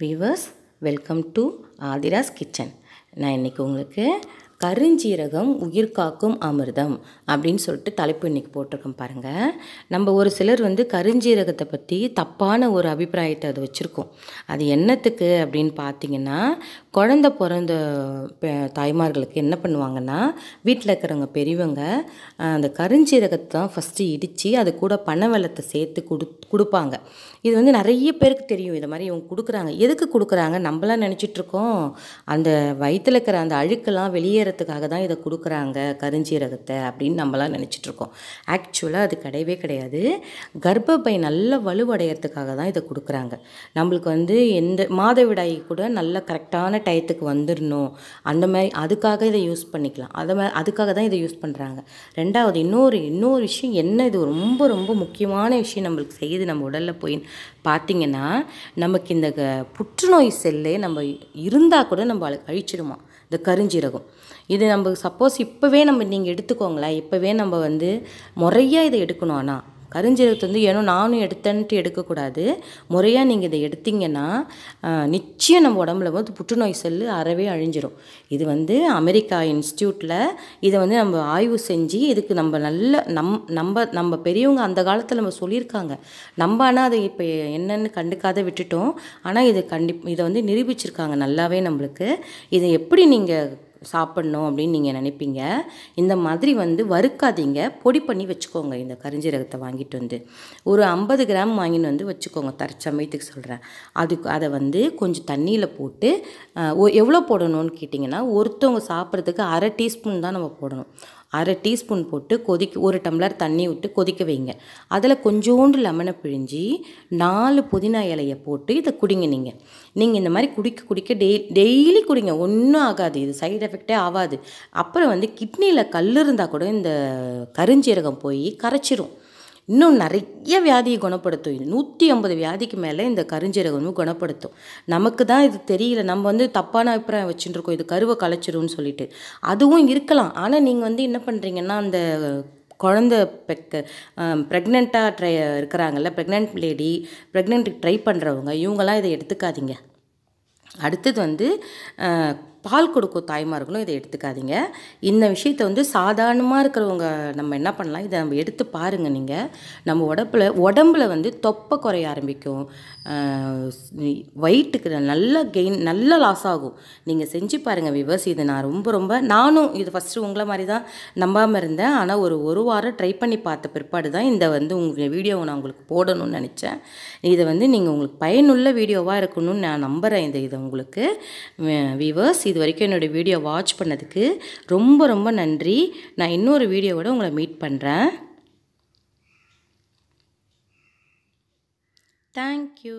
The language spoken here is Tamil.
Viewers welcome to Aadhira's kitchen நான் இன்றைக்கி உங்களுக்கு கருஞ்சீரகம் உயிர் காக்கும் அமிர்தம் அப்படின்னு சொல்லிட்டு தலைப்பு இன்றைக்கி போட்டிருக்கோம் பாருங்கள் நம்ம ஒரு சிலர் வந்து கருஞ்சீரகத்தை பற்றி தப்பான ஒரு அபிப்பிராயத்தை அது வச்சுருக்கோம். அது என்னத்துக்கு அப்படின்னு பார்த்தீங்கன்னா குழந்த பிறந்த பெ- தாய்மார்களுக்கு என்ன பண்ணுவாங்கன்னா வீட்டில் இருக்கிறவங்க பெரியவங்க அந்த கருஞ்சீரகத்தை தான் ஃபஸ்ட்டு இடித்து அது கூட பனை வெள்ளத்தை சேர்த்து கொடு கொடுப்பாங்க. இது வந்து நிறைய பேருக்கு தெரியும் இதை மாதிரி இவங்க கொடுக்குறாங்க. எதுக்கு கொடுக்குறாங்க? நம்மளாம் நினச்சிட்ருக்கோம். அந்த வயிற்றில் இருக்கிற அந்த அழுக்கெல்லாம் வெளியேறதுக்காக தான் இதை கொடுக்குறாங்க கருஞ்சீரகத்தை அப்படின்னு நம்மளாம் நினச்சிட்ருக்கோம். ஆக்சுவலாக அது கிடையவே கிடையாது. கர்ப்பப்பை நல்ல வலுவடைகிறதுக்காக தான் இதை கொடுக்குறாங்க. நம்மளுக்கு வந்து எந்த மாதவிடாய் கூட நல்ல கரெக்டான டயத்துக்கு வந்துடணும் அந்த மாதிரி அதுக்காக இதை யூஸ் பண்ணிக்கலாம். அதை மாதிரி அதுக்காக தான் இதை யூஸ் பண்ணுறாங்க ரெண்டாவது இன்னொரு இன்னொரு விஷயம் என்ன இது? ரொம்ப ரொம்ப முக்கியமான விஷயம் நம்மளுக்கு செய்யுது நம்ம உடலில் போய் பார்த்தீங்கன்னா நமக்கு இந்த க- புற்றுநோய் செல்லே நம்ம இருந்தால் கூட நம்ம அழிச்சிடுமா இந்த கருஞ்சீரகம். இது நம்ம சப்போஸ் இப்போவே நம்ம நீங்கள் எடுத்துக்கோங்களேன். இப்போவே நம்ம வந்து முறையாக இதை எடுக்கணும் ஆனால் கருஞ்சீரகத்தை வந்து ஏனோ நானும் எடுத்தேன்ட்டு எடுக்கக்கூடாது. முறையாக நீங்கள் இதை எடுத்தீங்கன்னா நிச்சயம் நம்ம உடம்புல வந்து புற்றுநோய் செல்லு அறவே அழிஞ்சிரும். இது வந்து அமெரிக்கா இன்ஸ்டியூட்டில் இதை வந்து நம்ம ஆய்வு செஞ்சு இதுக்கு நம்ம நல்ல நம் நம்ம நம்ம பெரியவங்க அந்த காலத்தில் நம்ம சொல்லியிருக்காங்க. நம்ம ஆனால் அதை இப்போ என்னென்னு கண்டுக்காத விட்டுட்டோம். ஆனால் இது கண்டி இதை வந்து நிரூபிச்சிருக்காங்க நல்லாவே நம்மளுக்கு. இதை எப்படி நீங்கள் சாப்பிட்ணும் அப்படின்னு நீங்கள் நினைப்பீங்க. இந்த மாதிரி வந்து வறுக்காதீங்க. பொடி பண்ணி வச்சுக்கோங்க. இந்த கரிஞ்சீரகத்தை வாங்கிட்டு வந்து. ஒரு ஐம்பது கிராம் வாங்கின்னு வந்து வச்சுக்கோங்க. தற்சமயத்துக்கு சொல்கிறேன் அதுக்கு அதை வந்து கொஞ்சம் தண்ணியில் போட்டு எவ்வளோ போடணும்னு கேட்டிங்கன்னா ஒருத்தவங்க சாப்பிட்றதுக்கு அரை டீஸ்பூன் தான் நம்ம போடணும். அரை டீஸ்பூன் போட்டு கொதிக்க ஒரு டம்ளர் தண்ணி விட்டு கொதிக்க வைங்க. அதில் கொஞ்சோண்டு லெமனை பிழிஞ்சி நாலு புதினா இலையை போட்டு இதை குடிங்க நீங்கள் நீங்கள் இந்த மாதிரி குடிக்க குடிக்க டெய் டெய்லி குடிங்க. ஒன்றும் ஆகாது. இது சைடு எஃபெக்டே ஆகாது. அப்புறம் வந்து கிட்னியில் கல் இருந்தால் கூட இந்த கருஞ்சீரகம் போய் கரைச்சிரும். இன்னும் நிறைய வியாதியை குணப்படுத்தும். இது நூற்றி ஐம்பது வியாதிக்கு மேலே இந்த கருஞ்சீரகம் குணப்படுத்தும். நமக்கு தான் இது தெரியல. நம்ம வந்து தப்பான அபிப்பிராயம் வச்சுட்டுருக்கோம். இது கருவை கலைச்சிரும்னு சொல்லிட்டு. அதுவும் இருக்கலாம். ஆனால் நீங்கள் வந்து என்ன பண்ணுறீங்கன்னா அந்த குழந்த பெக்க ப்ரெக்னெண்ட்டாக ட்ரை இருக்கிறாங்கல்ல ப்ரெக்னென்ட் லேடி ப்ரெக்னென்ட்டுக்கு ட்ரை பண்ணுறவங்க இவங்கெல்லாம் இதை எடுத்துக்காதீங்க. அடுத்தது வந்து பால் கொடுக்கும் தாய்மார்களும் இதை எடுத்துக்காதீங்க. இந்த விஷயத்தை வந்து சாதாரணமாக இருக்கிறவங்க நம்ம என்ன பண்ணலாம்? இதை நம்ம எடுத்து பாருங்கள் நீங்கள் நம்ம உடம்புல உடம்புல வந்து தொப்பை குறைய ஆரம்பிக்கும். வயிட்டுக்கு நல்ல கெயின் நல்ல லாஸ் ஆகும். நீங்கள் செஞ்சு பாருங்கள் விவர்ஸ் இது நான் ரொம்ப ரொம்ப நானும் இது ஃபஸ்ட்டு உங்களை மாதிரி தான் நம்பாமல் இருந்தேன். ஆனால் ஒரு ஒரு வாரம் ட்ரை பண்ணி பார்த்த பிற்பாடு தான் இந்த வந்து உங்கள் வீடியோவை நான் உங்களுக்கு போடணும்னு நினச்சேன். இதை வந்து நீங்கள் உங்களுக்கு பயனுள்ள வீடியோவாக இருக்கணும்னு நான் நம்புகிறேன் இந்த இதை உங்களுக்கு. விவர்ஸ் இது வரைக்கும் என்னோடய வீடியோ வாட்ச் பண்ணதுக்கு ரொம்ப ரொம்ப நன்றி. நான் இன்னொரு வீடியோவோட உங்களை மீட் பண்ணுறேன் தேங்க்யூ